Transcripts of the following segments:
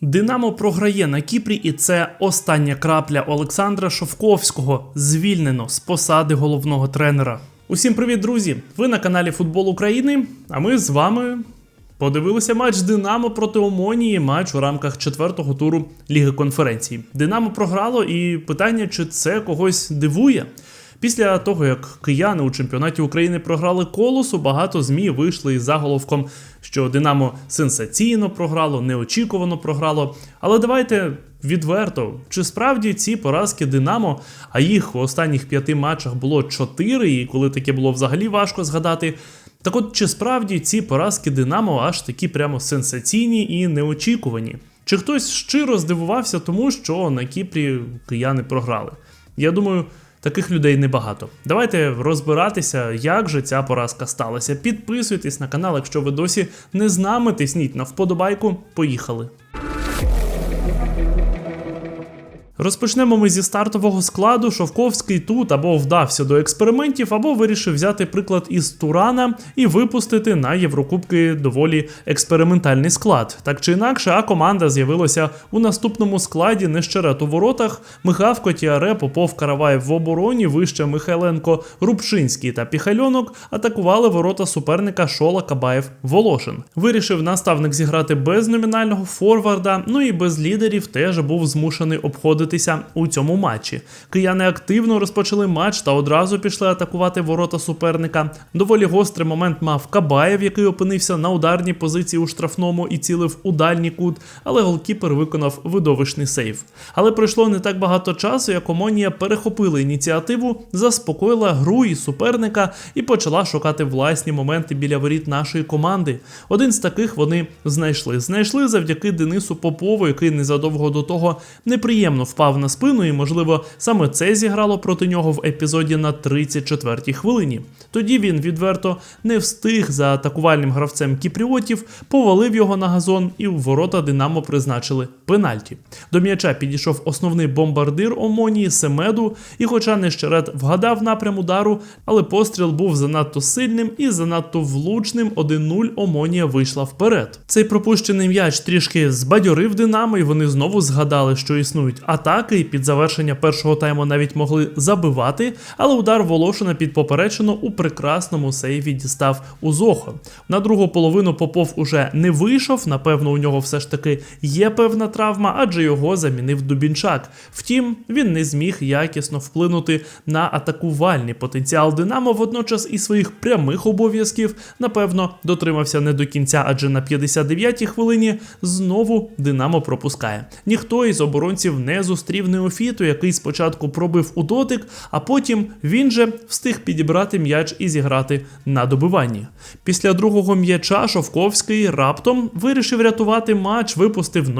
Динамо програє на Кіпрі, і це остання крапля Олександра Шовковського, звільнено з посади головного тренера. Усім привіт, друзі! Ви на каналі Футбол України. А ми з вами подивилися матч Динамо проти Омонії, матч у рамках четвертого туру Ліги конференцій. Динамо програло, і питання, чи це когось дивує. Після того, як кияни у чемпіонаті України програли колосу, багато змі вийшли із заголовком, що Динамо сенсаційно програло, неочікувано програло. Але давайте відверто, чи справді ці поразки Динамо, а їх в останніх п'яти матчах було чотири, і коли таке було взагалі важко згадати. Так от, чи справді ці поразки Динамо аж такі прямо сенсаційні і неочікувані? Чи хтось щиро здивувався тому, що на Кіпрі кияни програли? Я думаю. Таких людей небагато. Давайте розбиратися, як же ця поразка сталася. Підписуйтесь на канал, якщо ви досі не з нами, тисніть на вподобайку. Поїхали. Розпочнемо ми зі стартового складу. Шовковський тут або вдався до експериментів, або вирішив взяти приклад із Турана і випустити на Єврокубки доволі експериментальний склад. Так чи інакше, а команда з'явилася у наступному складі Нещерет у воротах, Михавко, Тіаре, Попов, Караваєв в обороні, вище Михайленко, Рубшинський та Піхальонок атакували ворота суперника Шола Кабаєв Волошин. Вирішив наставник зіграти без номінального форварда, ну і без лідерів теж був змушений обходити у цьому матчі. Кияни активно розпочали матч та одразу пішли атакувати ворота суперника. Доволі гострий момент мав Кабаєв, який опинився на ударній позиції у штрафному і цілив у дальній кут, але голкіпер виконав видовищний сейв. Але пройшло не так багато часу, як Омонія перехопила ініціативу, заспокоїла гру і суперника і почала шукати власні моменти біля воріт нашої команди. Один з таких вони знайшли. Знайшли завдяки Денису Попову, який незадовго до того неприємно впав на спину, і, можливо, саме це зіграло проти нього в епізоді на 34-й хвилині. Тоді він відверто не встиг за атакувальним гравцем кіпріотів, повалив його на газон, і в ворота Динамо призначили пенальті. До м'яча підійшов основний бомбардир Омонії Семеду, і, хоча Нещерет вгадав напрям удару, але постріл був занадто сильним і занадто влучним. 1-0 Омонія вийшла вперед. Цей пропущений м'яч трішки збадьорив Динамо, і вони знову згадали, що існують атаки, і під завершення першого тайму навіть могли забивати, але удар Волошина під поперечину у прекрасному сейві дістав Узохо. На другу половину Попов уже не вийшов. Напевно, у нього все ж таки є певна травма, адже його замінив Дубінчак. Втім, він не зміг якісно вплинути на атакувальний потенціал Динамо. Водночас і своїх прямих обов'язків, напевно, дотримався не до кінця, адже на 59-й хвилині знову Динамо пропускає. Ніхто із оборонців не зустрів Неофіту, який спочатку пробив у дотик, а потім він же встиг підібрати м'яч і зіграти на добиванні. Після другого м'яча Шовковський раптом вирішив рятувати матч, випустив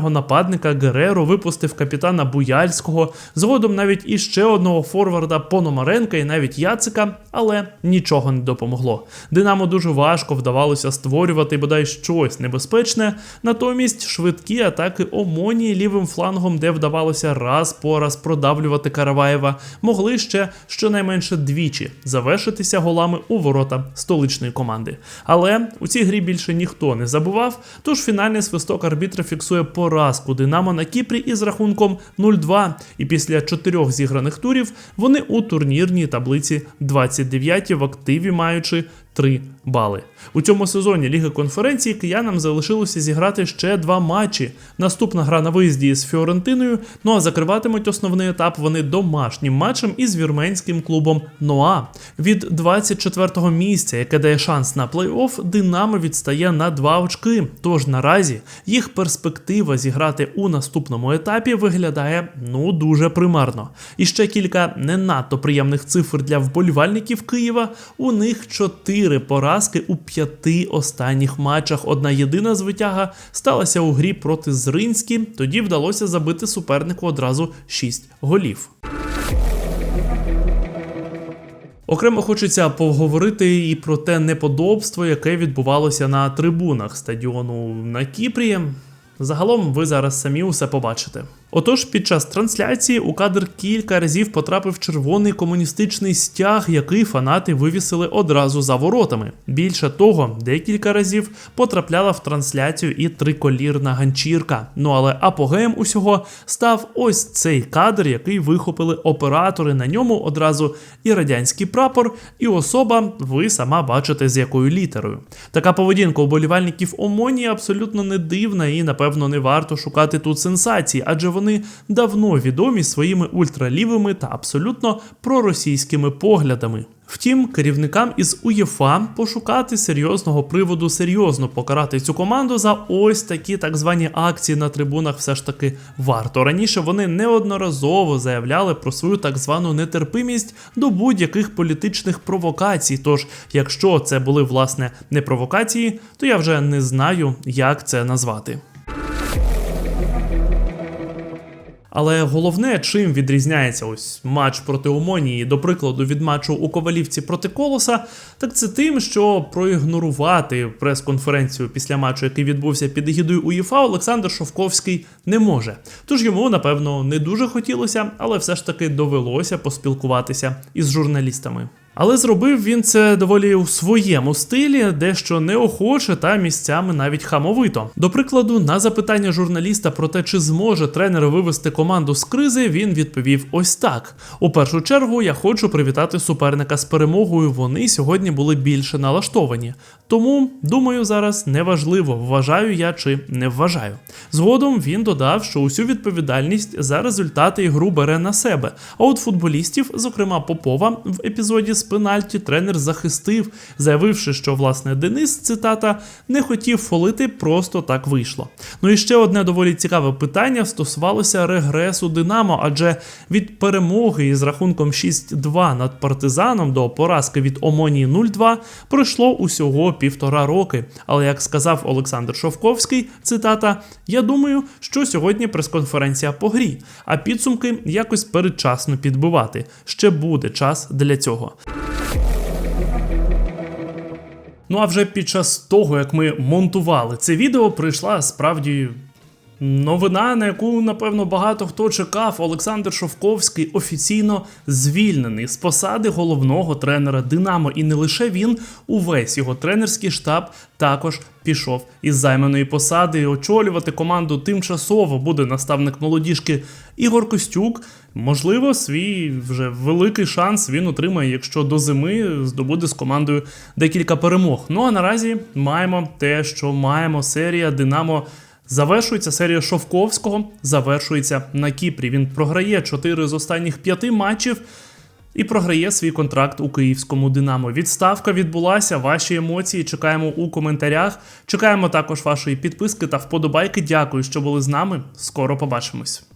номінального нападника Гереро, випустив капітана Буяльського, згодом навіть іще одного форварда Пономаренка і навіть Яцика, але нічого не допомогло. Динамо дуже важко вдавалося створювати бодай щось небезпечне, натомість швидкі атаки Омонії лівим флангом, де вдавалося раз по раз продавлювати Караваєва, могли ще щонайменше двічі завершитися голами у ворота столичної команди. Але у цій грі більше ніхто не забував, тож фінальний свисток арбітра фіксує поразку Динамо на Кіпрі із рахунком 0-2. І після чотирьох зіграних турів вони у турнірній таблиці 29 в активі маючи 3 бали. У цьому сезоні Ліги конференції киянам залишилося зіграти ще два матчі. Наступна гра на виїзді з Фіорентиною. Ну а закриватимуть основний етап вони домашнім матчем із вірменським клубом Ноа. Від 24-го місця, яке дає шанс на плей-офф, Динамо відстає на 2 очки. Тож наразі їх перспектива зіграти у наступному етапі виглядає ну дуже примарно. І ще кілька не надто приємних цифр для вболівальників Києва. У них 4 поразки у п'яти останніх матчах. Одна єдина звитяга сталася у грі проти Зринські. Тоді вдалося забити супернику одразу 6 голів. Окремо хочеться поговорити і про те неподобство, яке відбувалося на трибунах стадіону на Кіпрі. Загалом ви зараз самі усе побачите. Отож, під час трансляції у кадр кілька разів потрапив червоний комуністичний стяг, який фанати вивісили одразу за воротами. Більше того, декілька разів потрапляла в трансляцію і триколірна ганчірка. Ну але апогеєм усього став ось цей кадр, який вихопили оператори. На ньому одразу і радянський прапор, і особа, ви сама бачите з якою літерою. Така поведінка уболівальників Омонії абсолютно не дивна і, напевно, не варто шукати тут сенсації, адже вони давно відомі своїми ультралівими та абсолютно проросійськими поглядами. Втім, керівникам із УЄФА пошукати серйозного приводу серйозно покарати цю команду за ось такі так звані акції на трибунах все ж таки варто. Раніше вони неодноразово заявляли про свою так звану нетерпимість до будь-яких політичних провокацій. Тож, якщо це були власне не провокації, то я вже не знаю, як це назвати. Але головне, чим відрізняється ось матч проти Омонії, до прикладу, від матчу у Ковалівці проти Колоса, так це тим, що проігнорувати прес-конференцію після матчу, який відбувся під егідою УЄФА, Олександр Шовковський не може. Тож йому, напевно, не дуже хотілося, але все ж таки довелося поспілкуватися із журналістами. Але зробив він це доволі у своєму стилі, дещо неохоче та місцями навіть хамовито. До прикладу, на запитання журналіста про те, чи зможе тренер вивести команду з кризи, він відповів ось так: у першу чергу я хочу привітати суперника з перемогою. Вони сьогодні були більше налаштовані. Тому, думаю, зараз неважливо, вважаю я чи не вважаю. Згодом він додав, що усю відповідальність за результати ігру бере на себе. А от футболістів, зокрема Попова, в епізоді з пенальті тренер захистив, заявивши, що власне Денис цитата не хотів фолити, просто так вийшло. Ну і ще одне доволі цікаве питання стосувалося регресу Динамо, адже від перемоги із рахунком 6-2 над партизаном до поразки від Омонії 0-2 пройшло усього півтора роки. Але як сказав Олександр Шовковський, цитата: Я думаю, що сьогодні прес-конференція по грі, а підсумки якось передчасно підбивати. Ще буде час для цього. Ну а вже під час того, як ми монтували це відео, прийшла справді новина, на яку, напевно, багато хто чекав. Олександр Шовковський офіційно звільнений з посади головного тренера Динамо. І не лише він, увесь його тренерський штаб також пішов із займаної посади. Очолювати команду тимчасово буде наставник молодіжки Ігор Костюк. Можливо, свій вже великий шанс він отримає, якщо до зими здобуде з командою декілька перемог. Ну а наразі маємо те, що маємо серія Динамо. Завершується серія Шовковського, завершується на Кіпрі. Він програє 4 з останніх 5 матчів і програє свій контракт у київському Динамо. Відставка відбулася. Ваші емоції чекаємо у коментарях. Чекаємо також вашої підписки та вподобайки. Дякую, що були з нами. Скоро побачимось.